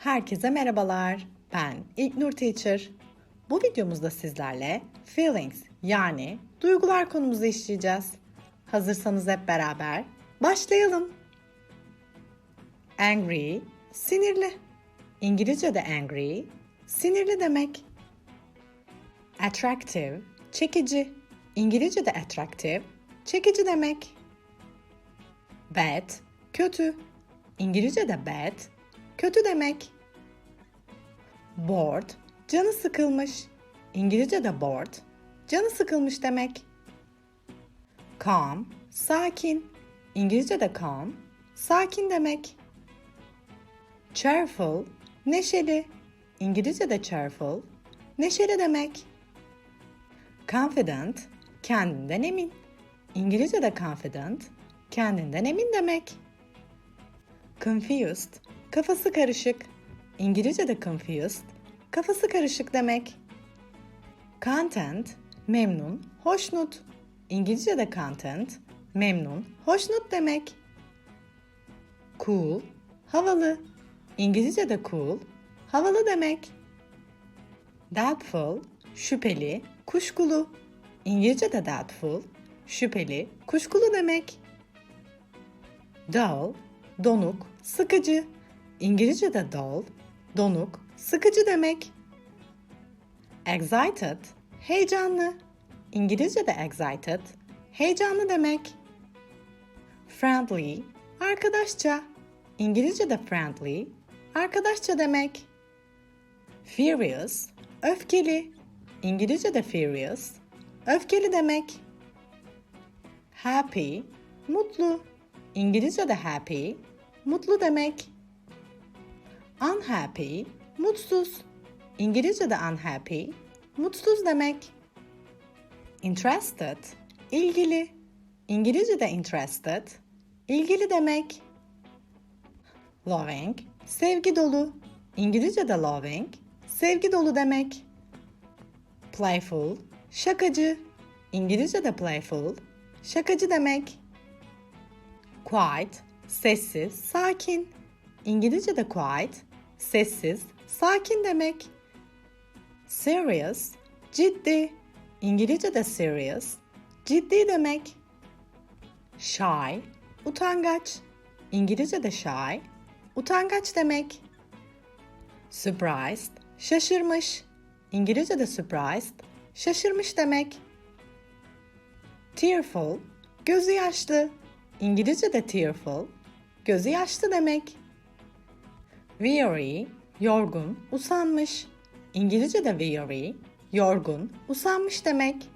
Herkese merhabalar. Ben İlknur Teacher. Bu videomuzda sizlerle feelings yani duygular konumuzu işleyeceğiz. Hazırsanız hep beraber başlayalım. Angry, sinirli. İngilizce'de angry, sinirli demek. Attractive, çekici. İngilizce'de attractive, çekici demek. Bad, kötü. İngilizce'de bad, kötü demek. Bored, canı sıkılmış. İngilizce'de bored, canı sıkılmış demek. Calm, sakin. İngilizce'de calm, sakin demek. Cheerful, neşeli. İngilizce'de cheerful, neşeli demek. Confident, kendinden emin. İngilizce'de confident, kendinden emin demek. Confused, kafası karışık. İngilizce'de confused, kafası karışık demek. Content, memnun, hoşnut. İngilizce'de content, memnun, hoşnut demek. Cool, havalı. İngilizce'de cool, havalı demek. Doubtful, şüpheli, kuşkulu. İngilizce'de doubtful, şüpheli, kuşkulu demek. Dull, donuk, sıkıcı. İngilizce'de dull, donuk, sıkıcı demek. Excited, heyecanlı. İngilizce'de excited, heyecanlı demek. Friendly, arkadaşça. İngilizce'de friendly, arkadaşça demek. Furious, öfkeli. İngilizce'de furious, öfkeli demek. Happy, mutlu. İngilizce'de happy, mutlu demek. Unhappy, mutsuz. İngilizce'de unhappy, mutsuz demek. Interested, ilgili. İngilizce'de interested, ilgili demek. Loving, sevgi dolu. İngilizce'de loving, sevgi dolu demek. Playful, şakacı. İngilizce'de playful, şakacı demek. Quiet, sessiz, sakin. İngilizce'de quiet, sessiz, sakin demek. Serious, ciddi. İngilizce'de serious, ciddi demek. Shy, utangaç. İngilizce'de shy, utangaç demek. Surprised, şaşırmış. İngilizce'de surprised, şaşırmış demek. Tearful, gözü yaşlı. İngilizce'de tearful, gözü yaşlı demek. Weary, yorgun, usanmış. İngilizce'de weary, yorgun, usanmış demek.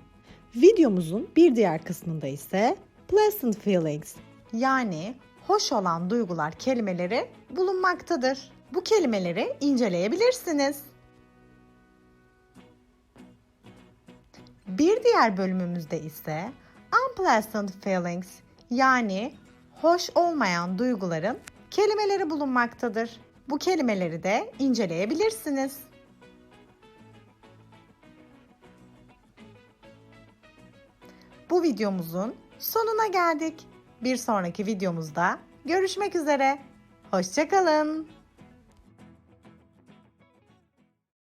Videomuzun bir diğer kısmında ise pleasant feelings yani hoş olan duygular kelimeleri bulunmaktadır. Bu kelimeleri inceleyebilirsiniz. Bir diğer bölümümüzde ise unpleasant feelings yani hoş olmayan duyguların kelimeleri bulunmaktadır. Bu kelimeleri de inceleyebilirsiniz. Bu videomuzun sonuna geldik. Bir sonraki videomuzda görüşmek üzere. Hoşçakalın.